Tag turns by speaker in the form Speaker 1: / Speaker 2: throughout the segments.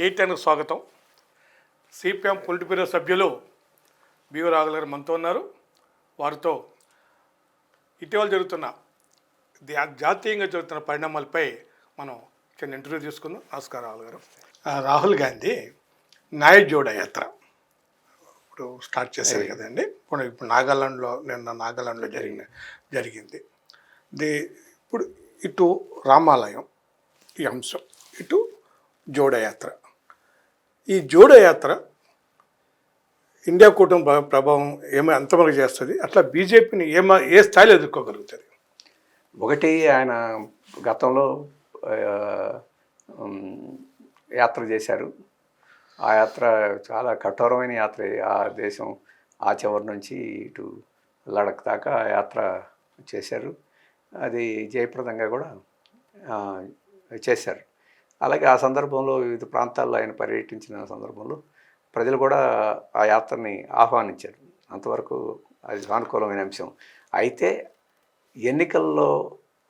Speaker 1: టీటెన్కు స్వాగతం. CPM politburo సభ్యులు బివి రాఘుల గారు మనతో ఉన్నారు. వారితో ఇటీవల జరుగుతున్న దా- జాతీయంగా జరుగుతున్న పరిణామాలపై మనం చిన్న ఇంటర్వ్యూ తీసుకుందాం. నమస్కారం రాహుల్ గారు. రాహుల్ గాంధీ న్యాయ జోడ యాత్ర ఇప్పుడు స్టార్ట్ చేశారు కదండి. ఇప్పుడు ఇప్పుడు నాగాలాండ్లో నిన్న నాగాలాండ్లో జరిగిన జరిగింది. ది ఇప్పుడు ఇటు రామాలయం ఈ అంశం ఇటు జోడయాత్ర ఈ జోడో యాత్ర ఇండియా కూటమి ప్రభావం ఏమో ఎంతవరకు చేస్తుంది? అట్లా బీజేపీని ఏమా ఏ స్థాయిలో ఎదుర్కోగలుగుతుంది
Speaker 2: ఒకటి ఆయన గతంలో యాత్ర చేశారు. ఆ యాత్ర చాలా కఠోరమైన యాత్ర. ఆ దేశం ఆ చివరి నుంచి ఇటు లడక్ దాకా ఆ యాత్ర చేశారు. అది జయప్రదంగా కూడా చేశారు. అలాగే ఆ సందర్భంలో వివిధ ప్రాంతాల్లో ఆయన పర్యటించిన సందర్భంలో ప్రజలు కూడా ఆ యాత్రని ఆహ్వానించారు. అంతవరకు అది సానుకూలమైన అంశం. అయితే ఎన్నికల్లో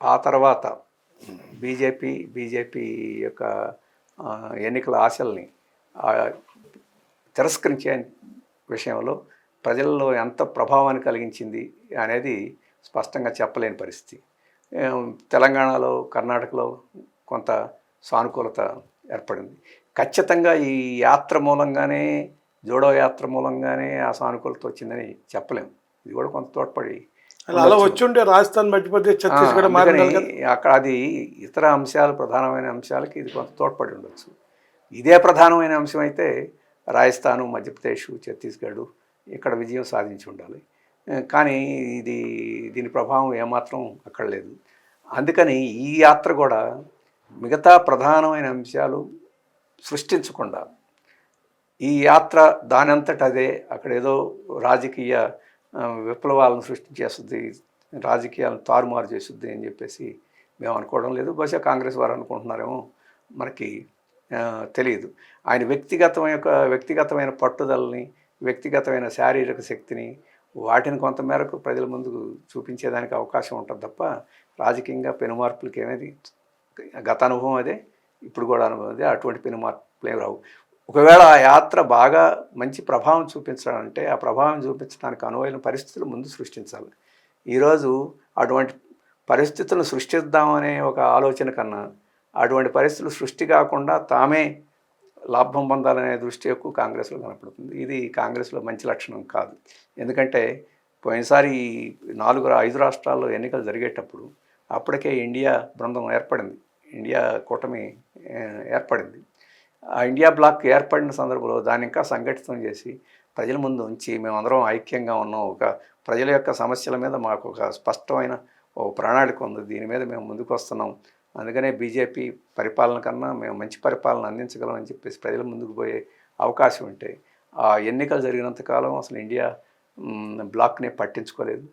Speaker 2: ఆ తర్వాత బీజేపీ బీజేపీ యొక్క ఎన్నికల ఆశల్ని తిరస్కరించే విషయంలో ప్రజల్లో ఎంత ప్రభావాన్ని కలిగించింది అనేది స్పష్టంగా చెప్పలేని పరిస్థితి. తెలంగాణలో కర్ణాటకలో కొంత సానుకూలత ఏర్పడింది. ఖచ్చితంగా ఈ యాత్ర మూలంగానే జోడో యాత్ర మూలంగానే ఆ సానుకూలత వచ్చిందని చెప్పలేం. ఇది కూడా కొంత తోడ్పడి
Speaker 1: అలా అలా వచ్చి ఉంటే రాజస్థాన్ మధ్యప్రదేశ్ ఛత్తీస్గఢ్
Speaker 2: అక్కడ అది ఇతర అంశాలు ప్రధానమైన అంశాలకి ఇది కొంత తోడ్పడి ఉండొచ్చు. ఇదే ప్రధానమైన అంశం అయితే రాజస్థాను మధ్యప్రదేశ్ ఛత్తీస్గఢ్ ఇక్కడ విజయం సాధించి ఉండాలి. కానీ ఇది దీని ప్రభావం ఏమాత్రం అక్కడ లేదు అందుకని ఈ యాత్ర కూడా మిగతా ప్రధానమైన అంశాలు సృష్టించకుండా ఈ యాత్ర దానంతట అదే అక్కడ ఏదో రాజకీయ విప్లవాలను సృష్టించేస్తుంది రాజకీయాలను తారుమారు చేస్తుంది అని చెప్పేసి మేము అనుకోవడం లేదు. బహుశా కాంగ్రెస్ వారు అనుకుంటున్నారేమో మనకి తెలియదు. ఆయన వ్యక్తిగతమైన యొక్క వ్యక్తిగతమైన పట్టుదలని వ్యక్తిగతమైన శారీరక శక్తిని వాటిని కొంతమేరకు ప్రజల ముందుకు చూపించేదానికి అవకాశం ఉంటుంది తప్ప రాజకీయంగా పెనుమార్పులకి ఏమేది గత అనుభవం అదే ఇప్పుడు కూడా అనుభవం అదే అటువంటి పెనుమార్పులు ఏమి రావు. ఒకవేళ ఆ యాత్ర బాగా మంచి ప్రభావం చూపించాలంటే ఆ ప్రభావం చూపించడానికి అనువైన పరిస్థితులు ముందు సృష్టించాలి. ఈరోజు అటువంటి పరిస్థితులను సృష్టిద్దామనే ఒక ఆలోచన కన్నా అటువంటి పరిస్థితులు సృష్టి కాకుండా తామే లాభం పొందాలనే దృష్టి ఎక్కువ కాంగ్రెస్లో కనపడుతుంది. ఇది కాంగ్రెస్లో మంచి లక్షణం కాదు. ఎందుకంటే పోయినసారి ఈ నాలుగు ఐదు రాష్ట్రాల్లో ఎన్నికలు జరిగేటప్పుడు అప్పటికే ఇండియా బృందం ఏర్పడింది. ఇండియా కూటమి ఏర్పడింది. ఆ ఇండియా బ్లాక్ ఏర్పడిన సందర్భంలో దాన్ని ఇంకా సంఘటితం చేసి ప్రజల ముందు ఉంచి మేమందరం ఐక్యంగా ఉన్నాం. ఒక ప్రజల యొక్క సమస్యల మీద మాకు ఒక స్పష్టమైన ఓ ప్రణాళిక ఉంది. దీని మీద మేము ముందుకు వస్తున్నాం. అందుకనే బీజేపీ పరిపాలన కన్నా మేము మంచి పరిపాలన అందించగలం అని చెప్పేసి ప్రజల ముందుకు పోయే అవకాశం ఉంటే ఆ ఎన్నికలు జరిగినంత కాలం అసలు ఇండియా బ్లాక్ని పట్టించుకోలేదు.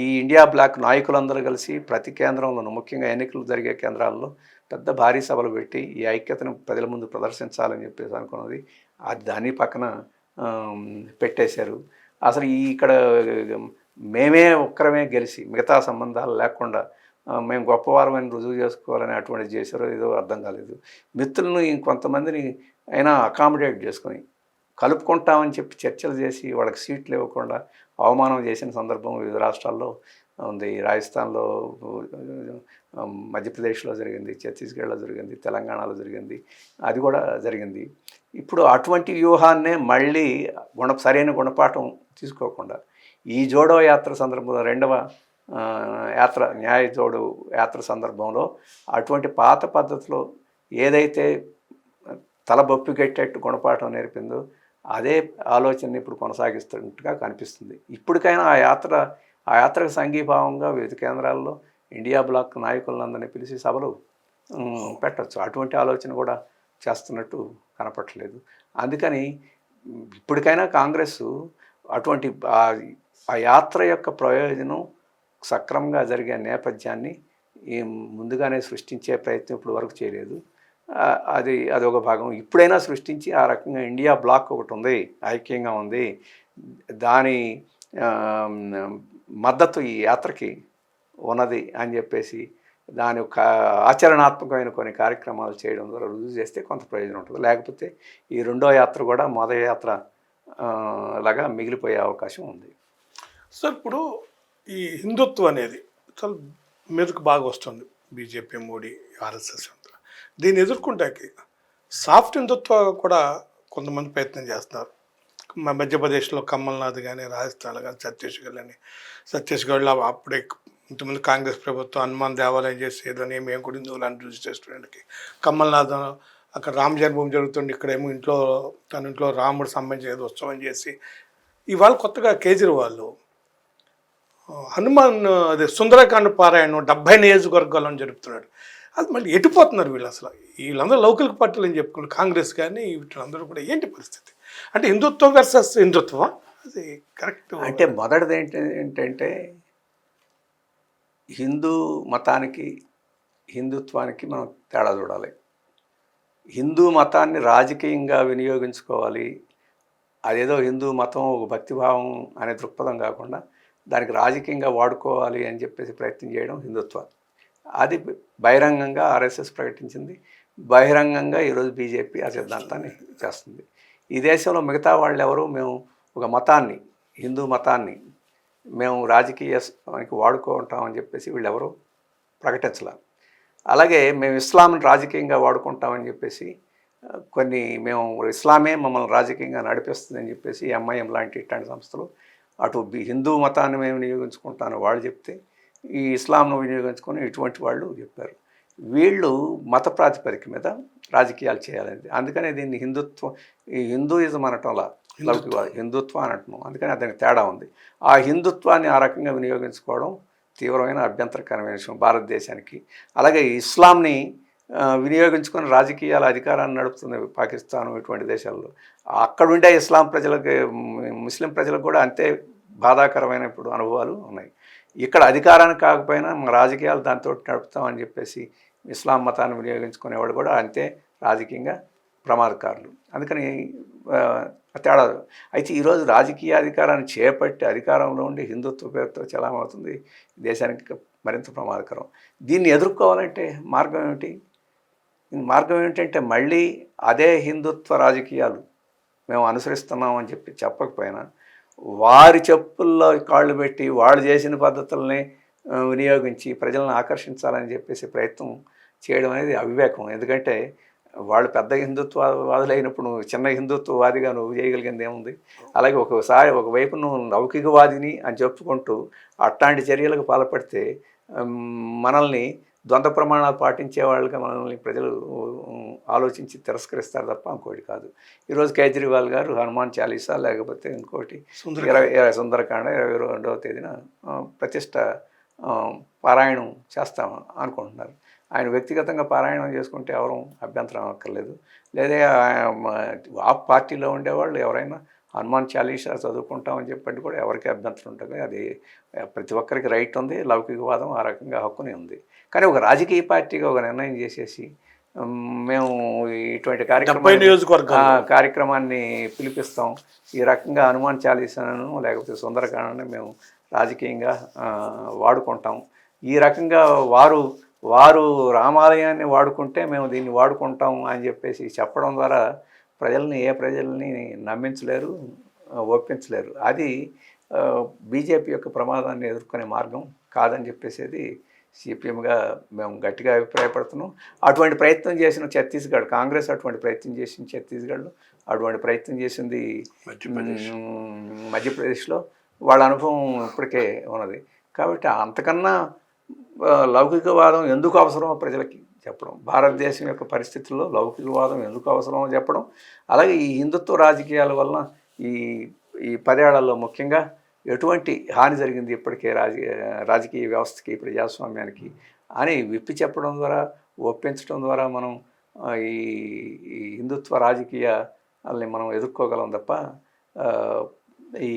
Speaker 2: ఈ ఇండియా బ్లాక్ నాయకులందరూ కలిసి ప్రతి కేంద్రంలోనూ ముఖ్యంగా ఎన్నికలు జరిగే కేంద్రాల్లో పెద్ద భారీ సభలు పెట్టి ఈ ఐక్యతను ప్రజల ముందు ప్రదర్శించాలని చెప్పేసి అనుకున్నది. అది దాని పక్కన పెట్టేశారు. అసలు ఈ ఇక్కడ మేమే ఒక్కరమే గెలిచి మిగతా సంబంధాలు లేకుండా మేము గొప్పవారమని రుజువు చేసుకోవాలని అటువంటి చేశారో ఏదో అర్థం కాలేదు. మిత్రులను ఇంకొంతమందిని అయినా అకామిడేట్ చేసుకొని కలుపుకుంటామని చెప్పి చర్చలు చేసి వాళ్ళకి సీట్లు ఇవ్వకుండా అవమానం చేసిన సందర్భం వివిధ రాష్ట్రాల్లో ఉంది. రాజస్థాన్లో మధ్యప్రదేశ్లో జరిగింది ఛత్తీస్గఢ్లో జరిగింది తెలంగాణలో జరిగింది. అది కూడా జరిగింది. ఇప్పుడు అటువంటి వ్యూహాన్నే మళ్ళీ గుణ సరైన గుణపాఠం తీసుకోకుండా ఈ జోడో యాత్ర సందర్భంలో రెండవ యాత్ర న్యాయ జోడు యాత్ర సందర్భంలో అటువంటి పాత పద్ధతిలో ఏదైతే తల బొప్పిగట్టేట్టు గుణపాఠం నేర్పిందో అదే ఆలోచన ఇప్పుడు కొనసాగిస్తున్నట్టుగా కనిపిస్తుంది. ఇప్పటికైనా ఆ యాత్ర ఆ యాత్రకు సంఘీభావంగా వివిధ కేంద్రాల్లో ఇండియా బ్లాక్ నాయకులందరినీ పిలిచి సభలు పెట్టచ్చు. అటువంటి ఆలోచన కూడా చేస్తున్నట్టు కనపట్లేదు అందుకని ఇప్పటికైనా కాంగ్రెస్ అటువంటి ఆ- యాత్ర యొక్క ప్రయోజనం సక్రమంగా జరిగే నేపథ్యాన్ని ఈ ముందుగానే సృష్టించే ప్రయత్నం ఇప్పుడు వరకు చేయలేదు. అది అదొక భాగం. ఇప్పుడైనా సృష్టించి ఆ రకంగా ఇండియా బ్లాక్ ఒకటి ఉంది ఐక్యంగా ఉంది. దాని మద్దతు ఈ యాత్రకి ఉన్నది అని చెప్పేసి దాని యొక్క ఆచరణాత్మకమైన కొన్ని కార్యక్రమాలు చేయడం ద్వారా రుజువు చేస్తే కొంత ప్రయోజనం ఉంటుంది. లేకపోతే ఈ రెండో యాత్ర కూడా మొదటి యాత్ర లాగా మిగిలిపోయే అవకాశం ఉంది.
Speaker 1: సార్ ఇప్పుడు ఈ హిందుత్వం అనేది చాలా మీదకు బాగా వస్తుంది. బీజేపీ మోడీ ఆర్ఎస్ఎస్ అంతా. దీన్ని ఎదుర్కొంటాకి సాఫ్ట్ హిందుత్వ కూడా కొంతమంది ప్రయత్నం చేస్తున్నారు. మధ్యప్రదేశ్లో కమల్నాథ్ కానీ రాజస్థాన్లో కానీ ఛత్తీస్గఢ్ అని ఛత్తీస్గఢ్లో అప్పుడే ఇంతకుముందు కాంగ్రెస్ ప్రభుత్వం హనుమాన్ దేవాలయం చేసేదని ఏదని మేము కూడా హిందువులను రుచి చేస్తున్నానికి కమల్నాథ్ అక్కడ రామ జన్మభూమి జరుగుతుంది ఇక్కడేమో ఇంట్లో తన ఇంట్లో రాముడు సంబంధించి ఏదో ఉత్సవం చేసి ఇవాళ కొత్తగా కేజ్రీవాల్ హనుమాన్ అదే సుందరకాండ పారాయణం డెబ్బై నియోజకవర్గాలను జరుపుతున్నాడు. అది మళ్ళీ ఎటుపోతున్నారు వీళ్ళు అసలు? వీళ్ళందరూ లౌకిక పార్టీలు అని చెప్పుకున్నారు కాంగ్రెస్ కానీ వీటిలందరూ కూడా ఏంటి పరిస్థితి? అంటే హిందుత్వం వర్సెస్ హిందుత్వం అది కరెక్ట్
Speaker 2: అంటే మొదటిది ఏంటి ఏంటంటే హిందూ మతానికి హిందుత్వానికి మనం తేడా చూడాలి. హిందూ మతాన్ని రాజకీయంగా వినియోగించుకోవాలి. అదేదో హిందూ మతం ఒక భక్తిభావం అనే దృక్పథం కాకుండా దానికి రాజకీయంగా వాడుకోవాలి అని చెప్పేసి ప్రయత్నం చేయడం హిందుత్వం అది బహిరంగంగా ఆర్ఎస్ఎస్ ప్రకటించింది. బహిరంగంగా ఈరోజు బీజేపీ ఆ సిద్ధాంతాన్ని చేస్తుంది. ఈ దేశంలో మిగతా వాళ్ళు ఎవరు మేము ఒక మతాన్ని హిందూ మతాన్ని మేము రాజకీయానికి వాడుకుంటామని చెప్పేసి వీళ్ళెవరూ? ఎవరు అలాగే మేము ఇస్లాంని రాజకీయంగా వాడుకుంటామని చెప్పేసి కొన్ని మేము ఇస్లామే మమ్మల్ని రాజకీయంగా నడిపిస్తుందని చెప్పేసి ఎంఐఎం లాంటి ఇట్లాంటి సంస్థలు అటు హిందూ మతాన్ని మేము వినియోగించుకుంటాను వాళ్ళు చెప్తే ఈ ఇస్లాంను వినియోగించుకొని ఇటువంటి వాళ్ళు చెప్పారు. వీళ్ళు మత ప్రాతిపదిక మీద రాజకీయాలు చేయాలని అందుకనే దీన్ని హిందుత్వం ఈ హిందూయిజం అనటంలా లౌకికవాద హిందుత్వం అని అంటున్నాం అందుకని దానికి తేడా ఉంది. ఆ హిందుత్వాన్ని ఆ రకంగా వినియోగించుకోవడం తీవ్రమైన అభ్యంతరకరమైన విషయం భారతదేశానికి. అలాగే ఇస్లాంని వినియోగించుకొని రాజకీయాల అధికారాన్ని నడుపుతుంది పాకిస్తాన్ ఇటువంటి దేశాల్లో అక్కడుండే ఇస్లాం ప్రజలకు ముస్లిం ప్రజలకు కూడా అంతే బాధాకరమైన ఇప్పుడు అనుభవాలు ఉన్నాయి. ఇక్కడ అధికారానికి కాకపోయినా మా రాజకీయాలు దాంతో నడుపుతామని చెప్పేసి ఇస్లాం మతాన్ని వినియోగించుకునేవాడు కూడా అంతే రాజకీయంగా ప్రమాదకారులు. అందుకని తేడా. అయితే ఈరోజు రాజకీయ అధికారాన్ని చేపట్టి అధికారంలో ఉండి హిందుత్వ పేరుతో చలామవుతుంది దేశానికి మరింత ప్రమాదకరం. దీన్ని ఎదుర్కోవాలంటే మార్గం ఏమిటి? మార్గం ఏమిటంటే మళ్ళీ అదే హిందుత్వ రాజకీయాలు మేము అనుసరిస్తున్నాం అని చెప్పి చెప్పకపోయినా వారి చెప్పుల్లో కాళ్ళు పెట్టి వాళ్ళు చేసిన పద్ధతుల్ని వినియోగించి ప్రజలను ఆకర్షించాలని చెప్పేసి ప్రయత్నం చేయడం అనేది అవివేకం. ఎందుకంటే వాళ్ళు పెద్ద హిందుత్వవాదులైనప్పుడు నువ్వు చిన్న హిందుత్వవాదిగా నువ్వు చేయగలిగింది ఏముంది అలాగే ఒకసారి ఒకవైపు నువ్వు లౌకికవాదిని అని చెప్పుకుంటూ అట్లాంటి చర్యలకు పాల్పడితే మనల్ని ద్వంద్వ ప్రమాణాలు పాటించే వాళ్ళగా మనల్ని ప్రజలు ఆలోచించి తిరస్కరిస్తారు తప్ప ఇంకోటి కాదు. ఈరోజు కేజ్రీవాల్ గారు హనుమాన్ చాలీసా లేకపోతే ఇంకోటి
Speaker 1: సుందర
Speaker 2: ఇరవై ఇరవై సుందరకాండ ఇరవై రెండవ తేదీన ప్రతిష్ట పారాయణం చేస్తాం అనుకుంటున్నారు. ఆయన వ్యక్తిగతంగా పారాయణం చేసుకుంటే ఎవరు అభ్యంతరం అక్కర్లేదు. లేదా ఆ పార్టీలో ఉండేవాళ్ళు ఎవరైనా హనుమాన్ చాలీసా చదువుకుంటామని చెప్పండి కూడా ఎవరికి అభ్యంతరం ఉంటుంది అది ప్రతి ఒక్కరికి రైట్ ఉంది లౌకికవాదం ఆ రకంగా హక్కునే ఉంది. కానీ ఒక రాజకీయ పార్టీగా ఒక నిర్ణయం చేసేసి మేము ఇటువంటి కార్యక్రమం కార్యక్రమాన్ని పిలిపిస్తాం. ఈ రకంగా హనుమాన్ చాలీసాను లేకపోతే సుందరకాండని మేము రాజకీయంగా వాడుకుంటాం. ఈ రకంగా వారు వారు రామాలయాన్ని వాడుకుంటే మేము దీన్ని వాడుకుంటాం అని చెప్పేసి చెప్పడం ద్వారా ప్రజల్ని ఏ ప్రజల్ని నమ్మించలేరు ఒప్పించలేరు. అది బీజేపీ యొక్క ప్రమాదాన్ని ఎదుర్కొనే మార్గం కాదని చెప్పేసి సిపిఎంగా మేము గట్టిగా అభిప్రాయపడుతున్నాం. అటువంటి ప్రయత్నం చేసిన ఛత్తీస్గఢ్ కాంగ్రెస్ అటువంటి ప్రయత్నం చేసిన ఛత్తీస్గఢ్లో అటువంటి ప్రయత్నం చేసింది మధ్యప్రదేశ్లో వాళ్ళ అనుభవం ఇప్పటికే ఉన్నది. కాబట్టి అంతకన్నా లౌకికవాదం ఎందుకు అవసరమో ప్రజలకి చెప్పడం. భారతదేశం యొక్క పరిస్థితుల్లో లౌకికవాదం ఎందుకు అవసరమో చెప్పడం. అలాగే ఈ హిందుత్వ రాజకీయాల వలన ఈ ఈ పదేళ్ళలో ముఖ్యంగా ఎటువంటి హాని జరిగింది ఇప్పటికే రాజకీయ రాజకీయ వ్యవస్థకి ప్రజాస్వామ్యానికి అని విప్పి చెప్పడం ద్వారా ఒప్పించడం ద్వారా మనం ఈ హిందుత్వ రాజకీయాలని మనం ఎదుర్కోగలం తప్ప ఈ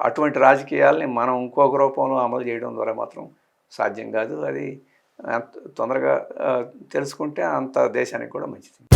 Speaker 2: అటువంటి రాజకీయాల్ని మనం ఇంకొక రూపంలో అమలు చేయడం ద్వారా మాత్రం సాధ్యం కాదు. అది తొందరగా తెలుసుకుంటే అంత దేశానికి కూడా మంచిది.